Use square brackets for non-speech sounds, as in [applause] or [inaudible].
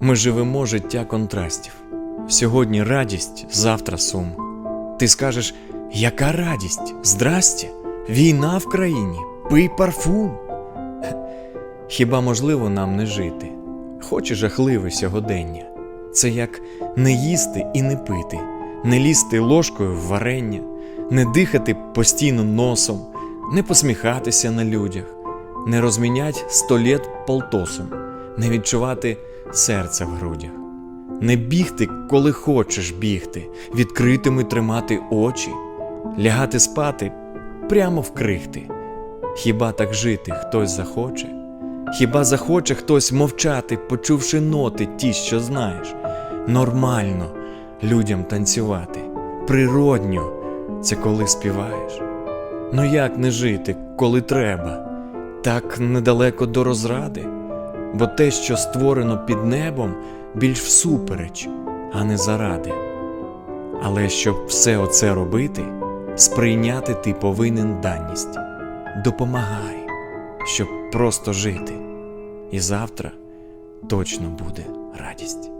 Ми живемо життя контрастів. Сьогодні радість, завтра сум. Ти скажеш, яка радість? Здрастя, війна в країні, пий парфум. [laughs] Хіба можливо нам не жити? Хоч і жахливе сьогодення. Це як не їсти і не пити, не лізти ложкою в варення, не дихати постійно носом, не посміхатися на людях, не розмінять сто літ полтосом, не відчувати серця в грудях, не бігти, коли хочеш бігти, відкритими тримати очі, лягати спати прямо в крихти. Хіба так жити хтось захоче? Хіба захоче хтось мовчати, почувши ноти ті, що знаєш? Нормально людям танцювати, природньо це коли співаєш. Ну як не жити, коли треба? Так недалеко до розради, бо те, що створено під небом, більш всупереч, а не заради. Але щоб все оце робити, сприйняти ти повинен даність. Допомагай, щоб просто жити. І завтра точно буде радість.